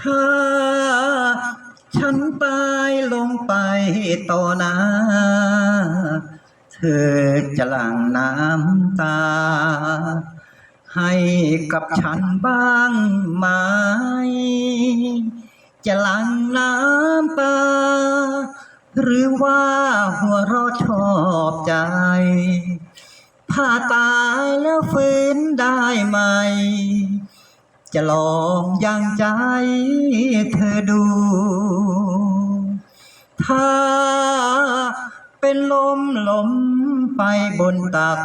ถ้าฉันตายลงไปต่อหน้า เธอจะหลั่งน้ำตา ให้กับฉันบ้างไหม จะหลั่งน้ำตา หรือว่าหัวเราะชอบใจถ้าตายแล้วฟื้นได้ไหม จะลองยังใจเธอดู ถ้าเป็นลมลมไปบนตัก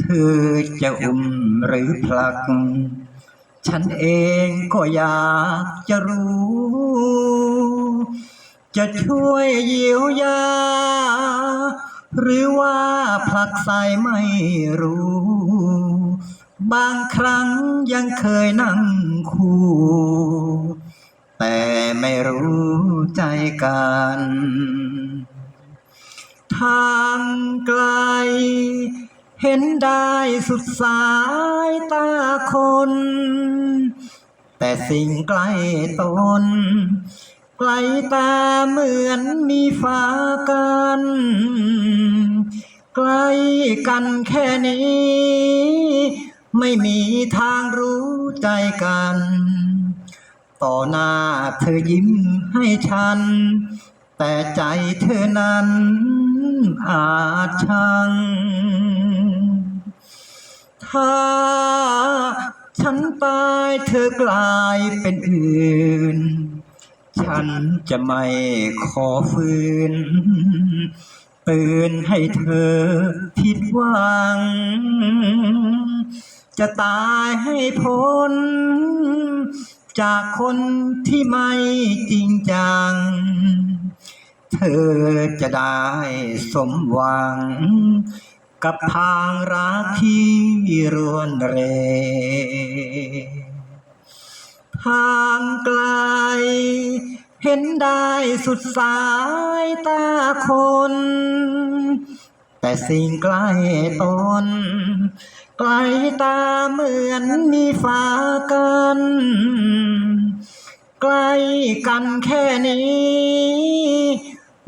เธอจะอุ้มหรือผลัก ฉันเองก็อยากจะรู้ จะช่วยเยียวยา หรือว่าผลักใส่ไม่รู้ บางครั้งยังเคยนั่งคู่ แต่ไม่รู้ใจกัน ทางไกล เห็นได้สุดสายตาคน แต่สิ่งใกล้ตนไกลตาเหมือนมีฟ้ากัน ใกล้กันแค่นี้ ไม่มีทางรู้ใจกัน ต่อหน้าเธอยิ้มให้ฉัน แต่ใจเธอนั้นอาจชัง ถ้าฉันตายเธอกลายเป็นอื่น ฉันจะไม่ขอฝืน เตือนให้เธอผิดหวัง จะตายให้พ้น จากคนที่ไม่จริงจัง เธอจะได้สมหวัง กับทางรักที่รวนเร ทางไกล เห็นได้สุดสายตาคน แต่สิ่งใกล้ตนไกลตาเหมือนมีฟ้ากัน ใกล้กันแค่นี้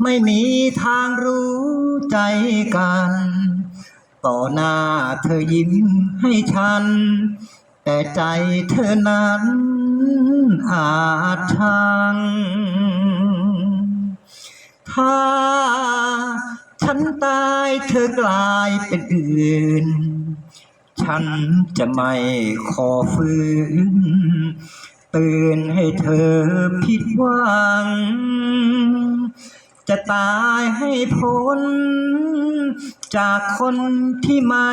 ไม่มีทางรู้ใจกัน ต่อหน้าเธอยิ้มให้ฉัน แต่ใจเธอนั้นอาจชังถ้า ฉันตายเธอกลายเป็นอื่น ฉันจะไม่ขอฝืนเตือนให้เธอผิดหวัง จะตายให้พ้น จากคนที่ไม่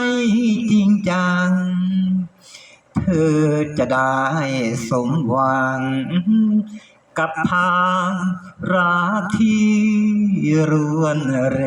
จริงจัง เธอจะได้สมหวัง กับทางราที่รวนเร